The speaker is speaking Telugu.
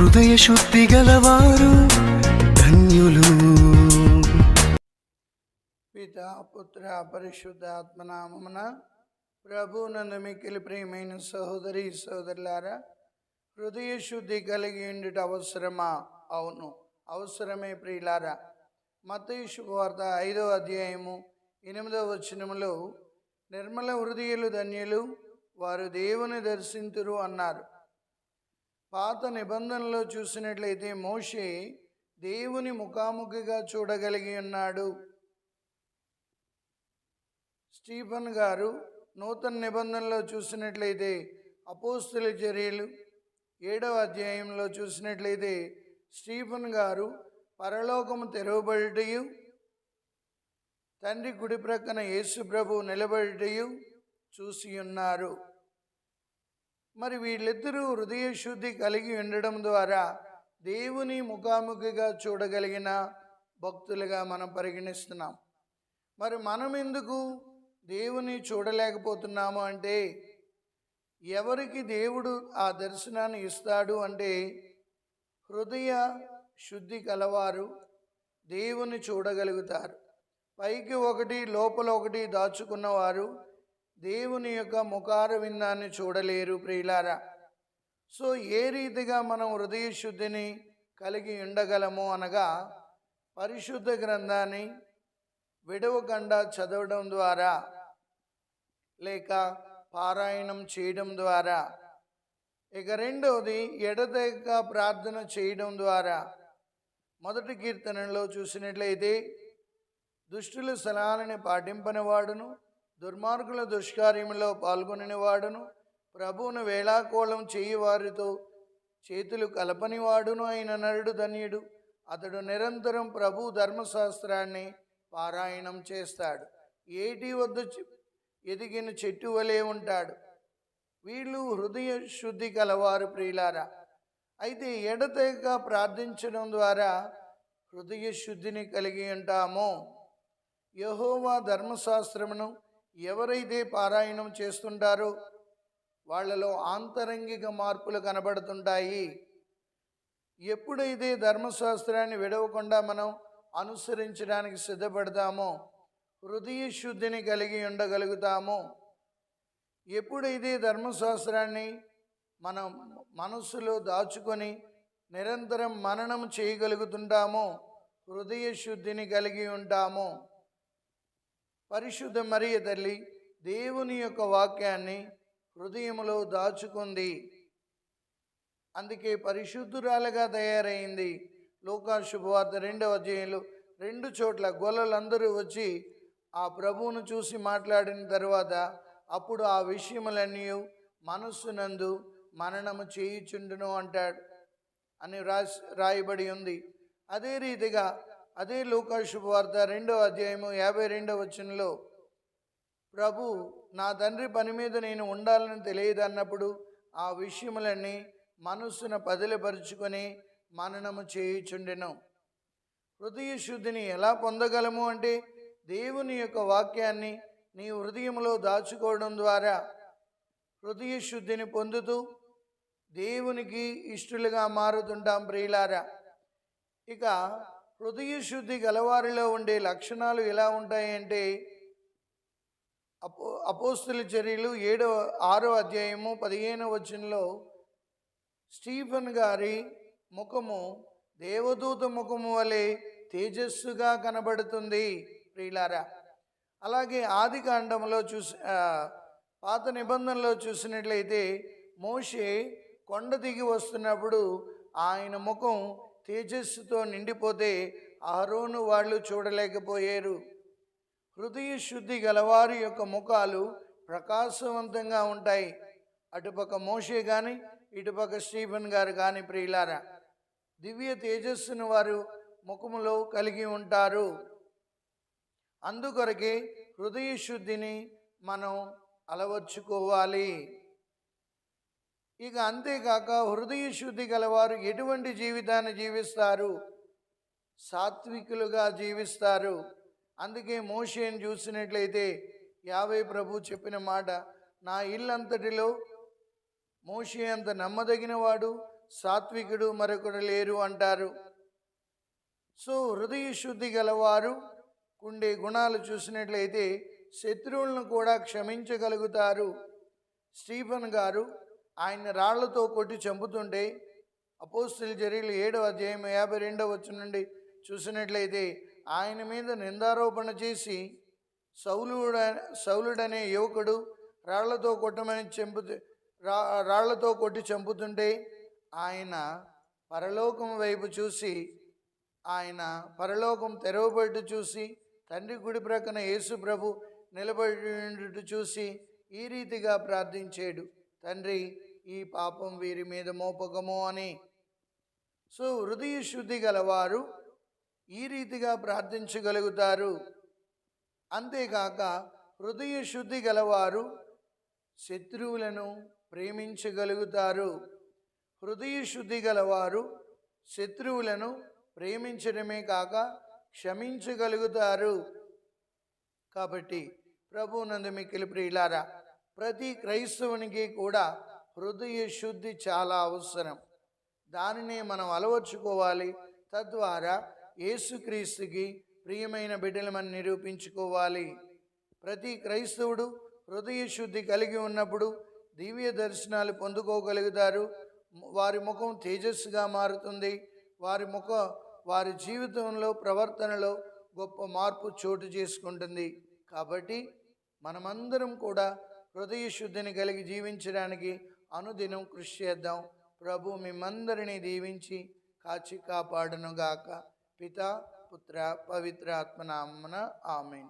హృదయ శుద్ధి గలవారు ధన్యులు. పిత పుత్ర పరిశుద్ధ ఆత్మనామమున ప్రభు నందు మిక్కిలి ప్రియమైన సహోదరి సహోదరులారా హృదయ శుద్ధి కలిగి ఉండుట అవసరమా? అవును అవసరమే ప్రియులారా. మత్తయి వార్త ఐదో అధ్యాయము ఎనిమిదో వచనములో నిర్మల హృదయులు ధన్యులు వారు దేవుని దర్శింతురు అన్నారు. పాత నిబంధనలో చూసినట్లయితే మోషే దేవుని ముఖాముఖిగా చూడగలిగి ఉన్నాడు. స్టీఫన్ గారు నూతన నిబంధనలో చూసినట్లయితే అపోస్తుల చర్యలు ఏడవ అధ్యాయంలో చూసినట్లయితే స్టీఫన్ గారు పరలోకము తెరవబడిటయు తండ్రి కుడి ప్రక్కన యేసు ప్రభు నిలబడిటయు చూసి ఉన్నారు. మరి వీళ్ళిద్దరూ హృదయ శుద్ధి కలిగి ఉండడం ద్వారా దేవుని ముఖాముఖిగా చూడగలిగిన భక్తులుగా మనం పరిగణిస్తున్నాం. మరి మనం ఎందుకు దేవుని చూడలేకపోతున్నాము అంటే ఎవరికి దేవుడు ఆ దర్శనాన్ని ఇస్తాడు అంటే హృదయ శుద్ధి కలవారు దేవుని చూడగలుగుతారు. పైకి ఒకటి లోపల ఒకటి దాచుకున్నవారు దేవుని యొక్క ముఖార విందాన్ని చూడలేరు ప్రియులారా. సో ఏ రీతిగా మనం హృదయ శుద్ధిని కలిగి ఉండగలము అనగా పరిశుద్ధ గ్రంథాన్ని విడవకుండా చదవడం ద్వారా లేక పారాయణం చేయడం ద్వారా ఇక రెండవది ఎడతెగక ప్రార్థన చేయడం ద్వారా. మొదటి కీర్తనలో చూసినట్లయితే దుష్టుల సలహాలని పాటింపని వాడును దుర్మార్గుల దుష్కార్యంలో పాల్గొనని వాడును ప్రభువును వేళాకోళం చేయి వారితో చేతులు కలపని వాడును అయిన నరుడు ధన్యుడు. అతడు నిరంతరం ప్రభు ధర్మశాస్త్రాన్ని పారాయణం చేస్తాడు. ఏటి వద్ద చె- ఎదిగిన చెట్టు వలె ఉంటాడు. వీళ్ళు హృదయ శుద్ధి కలవారు ప్రియులారా. అయితే ఎడతెగక ప్రార్థించడం ద్వారా హృదయ శుద్ధిని కలిగి ఉంటామో. యహోవా ధర్మశాస్త్రమును ఎవరైతే పారాయణం చేస్తుంటారో వాళ్ళలో ఆంతరంగిక మార్పులు కనబడుతుంటాయి. ఎప్పుడైతే ధర్మశాస్త్రాన్ని విడవకుండా మనం అనుసరించడానికి సిద్ధపడతామో హృదయ శుద్ధిని కలిగి ఉండగలుగుతామో ఎప్పుడైతే ధర్మశాస్త్రాన్ని మనం మనస్సులో దాచుకొని నిరంతరం మననం చేయగలుగుతుంటామో హృదయ శుద్ధిని కలిగి ఉంటామో పరిశుద్ధ మరియ తల్లి దేవుని యొక్క వాక్యాన్ని హృదయంలో దాచుకుంది. అందుకే పరిశుద్ధురాలుగా తయారైంది. లోకా శుభవార్త రెండవ అధ్యాయంలో రెండు చోట్ల గొల్లలందరూ వచ్చి ఆ ప్రభువును చూసి మాట్లాడిన తర్వాత అప్పుడు ఆ విషయములన్నీ మనస్సునందు మననము చేయుచుండును అంటాడు అని రాసి రాయబడి ఉంది. అదే రీతిగా అదే లోకా శుభవార్త రెండో అధ్యాయము యాభై రెండవ వచనంలో ప్రభు నా తండ్రి పని మీద నేను ఉండాలని తెలియదు అన్నప్పుడు ఆ విషయములన్నీ మనస్సును పదిలపరుచుకొని మననము చేయుచుండెను. హృదయ శుద్ధిని ఎలా పొందగలము అంటే దేవుని యొక్క వాక్యాన్ని నీ హృదయంలో దాచుకోవడం ద్వారా హృదయ శుద్ధిని పొందుతూ దేవునికి ఇష్టలుగా మారుతుంటాం ప్రియులారా. ఇక హృదయ శుద్ధి గలవారిలో ఉండే లక్షణాలు ఎలా ఉంటాయంటే అపో అపోస్తుల చర్యలు ఏడవ ఆరో అధ్యాయము పదిహేను వచనంలో స్టీఫన్ గారి ముఖము దేవదూత ముఖము వలె తేజస్సుగా కనబడుతుంది. ప్రియులారా అలాగే ఆది కాండంలో చూసి పాత నిబంధనలో చూసినట్లయితే మోషే కొండ దిగి వస్తున్నప్పుడు ఆయన ముఖం తేజస్సుతో నిండిపోతే ఆరోను వాళ్ళు చూడలేకపోయారు. హృదయ శుద్ధి గలవారి యొక్క ముఖాలు ప్రకాశవంతంగా ఉంటాయి. అటుపక్క మోషే కానీ ఇటుపక్క స్టీఫెన్ గారు కానీ ప్రియులారా దివ్య తేజస్సును వారు ముఖములో కలిగి ఉంటారు. అందుకొరకే హృదయ శుద్ధిని మనం అలవర్చుకోవాలి. ఇక అంతేకాక హృదయ శుద్ధి గలవారు ఎటువంటి జీవితాన్ని జీవిస్తారు? సాత్వికులుగా జీవిస్తారు. అందుకే మోషేని చూసినట్లయితే యావే ప్రభు చెప్పిన మాట నా ఇల్లంతటిలో మోషే అంత నమ్మదగినవాడు సాత్వికుడు మరొకడు లేరు అంటారు. సో హృదయ శుద్ధి గలవారు ఉండే గుణాలు చూసినట్లయితే శత్రువులను కూడా క్షమించగలుగుతారు. స్టీఫన్ గారు ఆయన రాళ్ళతో కొట్టి చంపుతుంటే అపోస్తుల చర్యలు ఏడవ అధ్యాయం యాభై రెండవ వచ్చి నుండి చూసినట్లయితే ఆయన మీద నిందారోపణ చేసి సౌలుడ సౌలుడనే యువకుడు రాళ్ళతో కొట్టమని చంపు రా రాళ్ళతో కొట్టి చంపుతుంటే ఆయన పరలోకం వైపు చూసి ఆయన పరలోకం తెరవబడి చూసి తండ్రి గుడి ప్రక్కన యేసు ప్రభు నిలబడి చూసి ఈ రీతిగా ప్రార్థించాడు. తండ్రి ఈ పాపం వీరి మీద మోపకము అని. సో హృదయ శుద్ధి గలవారు ఈ రీతిగా ప్రార్థించగలుగుతారు. అంతేకాక హృదయ శుద్ధి గలవారు శత్రువులను ప్రేమించగలుగుతారు. హృదయ శుద్ధి గలవారు శత్రువులను ప్రేమించడమే కాక క్షమించగలుగుతారు. కాబట్టి ప్రభునందు మిక్కిలి ప్రియులారా ప్రతి క్రైస్తవునికి కూడా హృదయ శుద్ధి చాలా అవసరం. దానిని మనం అలవర్చుకోవాలి. తద్వారా యేసుక్రీస్తుకి ప్రియమైన బిడ్డలమని నిరూపించుకోవాలి. ప్రతి క్రైస్తవుడు హృదయ శుద్ధి కలిగి ఉన్నప్పుడు దివ్య దర్శనాలు పొందుకోగలుగుతారు. వారి ముఖం తేజస్సుగా మారుతుంది. వారి ముఖ వారి జీవితంలో ప్రవర్తనలో గొప్ప మార్పు చోటు చేసుకుంటుంది. కాబట్టి మనమందరం కూడా హృదయ శుద్ధిని కలిగి జీవించడానికి అనుదినం కృషి చేద్దాం. ప్రభు మిమ్మందరినీ దీవించి కాచి కాపాడనుగాక. పిత పుత్ర పవిత్ర ఆత్మనామన ఆమెన్.